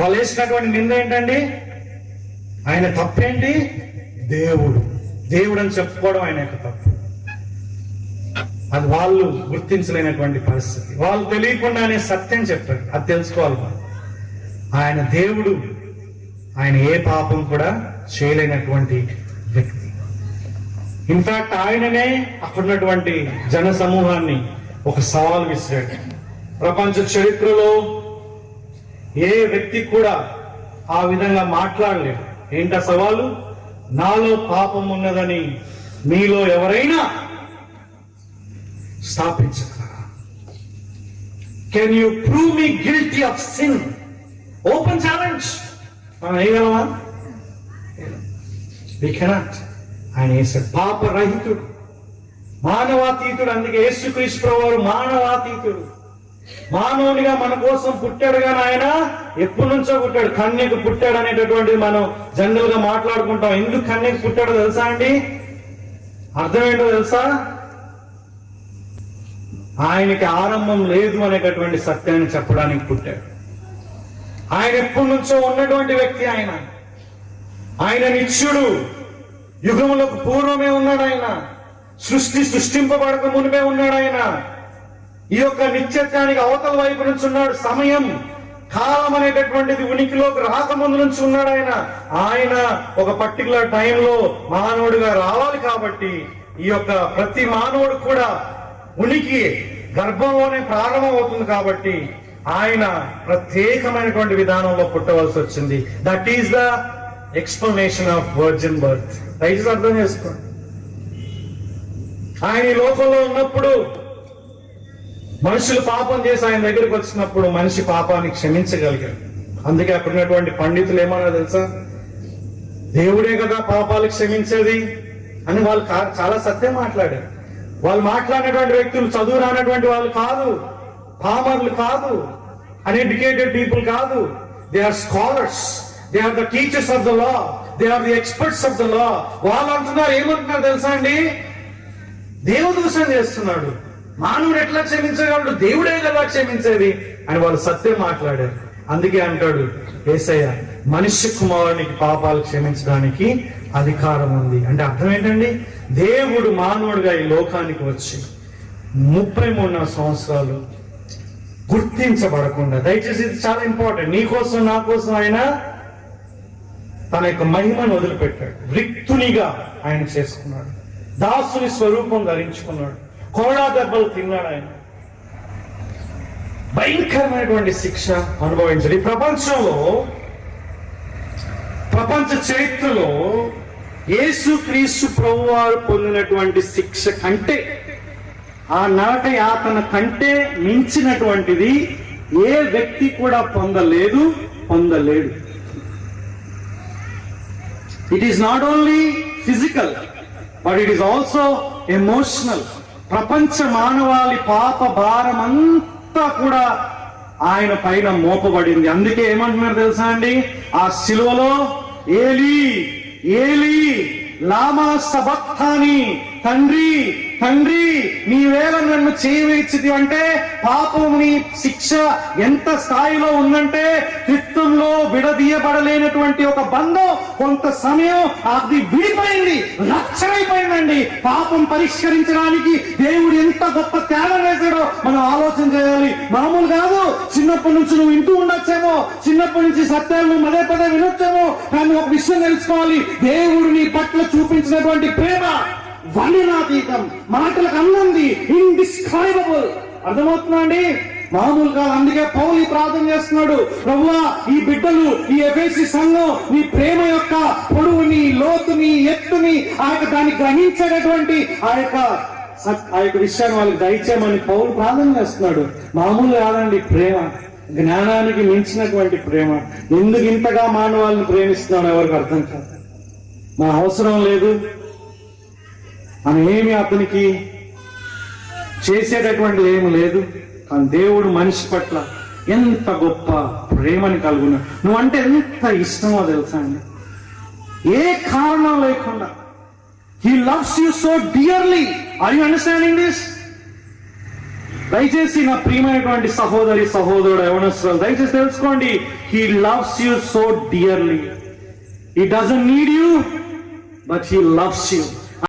వాళ్ళు వేసినటువంటి నింద ఏంటండి? ఆయన తప్పేంటి? దేవుడు. దేవుడు అని చెప్పుకోవడం ఆయన యొక్క తప్పు. అది వాళ్ళు గుర్తించలేనటువంటి పరిస్థితి. వాళ్ళు తెలియకుండానే సత్యం చెప్పారు. అది తెలుసుకోవాలి మనం. ఆయన దేవుడు. ఆయన ఏ పాపం కూడా చేయలేనటువంటి వ్యక్తి. ఇన్ఫాక్ట్ ఆయననే అక్కడున్నటువంటి జన సమూహాన్ని ఒక సవాల్ విసిరాడు. ప్రపంచ చరిత్రలో ఏ వ్యక్తి కూడా ఆ విధంగా మాట్లాడలేడు ఏంట సవాలు? నాలో పాపం ఉన్నదని మీలో ఎవరైనా స్థాపించగలరా? Can you prove me guilty of sin open challenge మనం వేయగలమా వి కెనాట్ ఆయన వేసాడు పాపరహితుడు మానవాతీతుడు అందుకే యేసుక్రీస్తు ప్రభువారు మానవాతీతుడు. మానవునిగా మన కోసం పుట్టాడు కానీ ఆయన ఎప్పటి నుంచో పుట్టాడు. కన్యకు పుట్టాడు అనేటటువంటిది మనం జనరల్గా మాట్లాడుకుంటాం. ఎందుకు కన్యకు పుట్టాడో తెలుసా అండి? అర్థం ఏంటో తెలుసా? ఆయనకి ఆరంభం లేదు అనేటటువంటి సత్యాన్ని చెప్పడానికి పుట్టాడు. ఆయన ఎప్పటి నుంచో ఉన్నటువంటి వ్యక్తి ఆయన. ఆయన నిత్యుడు. యుగములకు పూర్వమే ఉన్నాడు ఆయన. సృష్టి సృష్టింపబడక మునిపే ఉన్నాడు ఆయన. ఈ యొక్క నిత్యత్వానికి అవతల వైపు నుంచి ఉన్నాడు సమయం కాలం అనేటటువంటిది ఉనికిలోకి రాకముందు నుంచి ఉన్నాడు ఆయన. ఆయన ఒక పర్టికులర్ టైంలో మానవుడిగా రావాలి కాబట్టి ఈ యొక్క ప్రతి మానవుడు కూడా ఉనికి గర్భంలోనే ప్రారంభం అవుతుంది కాబట్టి ఆయన ప్రత్యేకమైనటువంటి విధానంలో పుట్టవలసి వచ్చింది. That is the explanation of virgin birth దయచేసి అర్థం చేసుకోండి. ఆయన ఈ లోకంలో ఉన్నప్పుడు మనుషులు పాపం చేసి ఆయన దగ్గరికి వచ్చినప్పుడు మనిషి పాపాన్ని క్షమించగలిగాడు. అందుకే అక్కడున్నటువంటి పండితులు ఏమన్నా తెలుసా? దేవుడే కదా పాపాలు క్షమించేది అని వాళ్ళు చాలా సత్యం మాట్లాడారు. వాళ్ళు మాట్లాడినటువంటి వ్యక్తులు చదువు రానటువంటి వాళ్ళు కాదు పామర్లు కాదు అన్ఎడ్యుకేటెడ్ పీపుల్ కాదు. They are scholars they are the teachers of the law they are the experts of the law వాళ్ళు అంటున్నారు ఏమంటున్నారు తెలుసా అండి? దేవదూషణ చేస్తున్నాడు. మానవుడు ఎట్లా క్షమించగలడు? దేవుడే కదా క్షమించేది? అని వాళ్ళు సత్యం మాట్లాడారు. అందుకే అంటాడు ఏసయ్య మనిషి కుమారునికి పాపాలు క్షమించడానికి అధికారం ఉంది. అంటే అర్థం ఏంటండి? దేవుడు మానవుడిగా ఈ లోకానికి వచ్చి ముప్పై మూడున్నర సంవత్సరాలు గుర్తించబడకుండా దయచేసి ఇది చాలా ఇంపార్టెంట్ నీ కోసం నా కోసం ఆయన తన యొక్క మహిమను వదిలిపెట్టాడు. రిక్తునిగా ఆయన చేసుకున్నాడు. దాసుని స్వరూపం ధరించుకున్నాడు. కోడా దెబ్బలు తిన్నాడు ఆయన. భయంకరమైనటువంటి శిక్ష అనుభవించాడు. ఈ ప్రపంచంలో ప్రపంచ చరిత్రలో యేసు క్రీస్తు ప్రభువారు పొందినటువంటి శిక్ష కంటే ఆ నరక యాతన కంటే మించినటువంటిది ఏ వ్యక్తి కూడా పొందలేదు పొందలేడు. It is not only physical but it is also emotional ప్రపంచ మానవాళి పాప భారం అంతా కూడా ఆయన పైన మోపబడింది. అందుకే ఏమంటున్నారు తెలుసా అండి? ఆ శిలువలో ఏలి ఏలి లామా సబక్తాని తండ్రి తండ్రి నీవేళ నన్ను చేయవేచిది అంటే పాపం నీ శిక్ష ఎంత స్థాయిలో ఉందంటే క్రిత్వంలో విడదీయబడలేనటువంటి ఒక బంధం కొంత సమయం అది విడిపోయింది రక్షణైపోయిందండి పాపం పరిష్కరించడానికి దేవుడు ఎంత గొప్ప త్యాగం వేశాడో మనం ఆలోచన చేయాలి. మామూలు కాదు చిన్నప్పటి నుంచి నువ్వు ఇంటూ ఉండొచ్చేమో చిన్నప్పటి నుంచి సత్యాలను పదే పదే వినొచ్చేమో కానీ ఒక విషయం తెలుసుకోవాలి. దేవుడు నీ పట్ల చూపించినటువంటి ప్రేమ వర్ణనాతీతం మాటలకు అందంది ఇండిస్క్రైబుల్ అర్థమవుతుందా అండి? మామూలు కాదు అందుకే పౌలు ప్రార్థన చేస్తున్నాడు. ప్రభువా ఈ బిడ్డలు ఈ ఎఫేసి సంఘం నీ ప్రేమ యొక్క పొడవుని లోతుని ఎత్తుని ఆ యొక్క దాన్ని గ్రహించేటటువంటి ఆ యొక్క ఆ యొక్క విషయాన్ని వాళ్ళకి దయచేయమని పౌలు ప్రార్థన చేస్తున్నాడు. మామూలు కాదండి ప్రేమ. జ్ఞానానికి మించినటువంటి ప్రేమ. ఎందుకు ఇంతగా మానవాళ్ళని ప్రేమిస్తున్నాడు ఎవరికి అర్థం కాదు. మా అవసరం లేదు. మనం ఏమి అతనికి చేసేటటువంటి ఏమి లేదు. కానీ దేవుడు మనిషి పట్ల ఎంత గొప్ప ప్రేమని నువ్వు నువ్వంటే ఎంత ఇష్టమో తెలుసా అండి? ఏ కారణం లేకుండా. He loves you so dearly are you understanding this దయచేసి నా ప్రియమైనటువంటి సహోదరి సహోదరుడు యవనస్తులు దయచేసి తెలుసుకోండి. He loves you so dearly he doesn't need you but he loves you